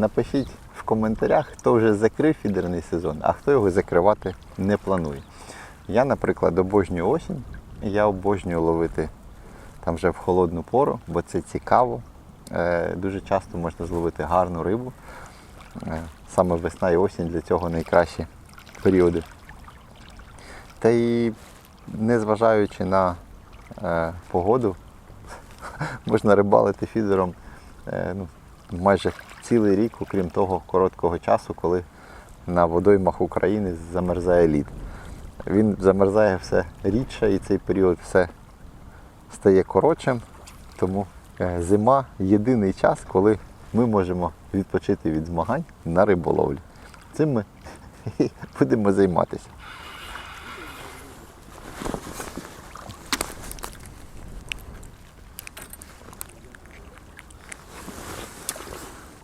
напишіть в коментарях, хто вже закрив фідерний сезон, а хто його закривати не планує. Я, наприклад, обожнюю осінь. Я обожнюю ловити там вже в холодну пору, бо це цікаво. Е, Дуже часто можна зловити гарну рибу. Е, Саме весна і осінь для цього найкращі періоди. Та й незважаючи на е, погоду, можна рибалити фідером ну, майже цілий рік, окрім того короткого часу, коли на водоймах України замерзає лід. Він замерзає все рідше і цей період все стає коротшим. Тому е, зима єдиний час, коли ми можемо відпочити від змагань на риболовлі. Цим ми будемо займатися.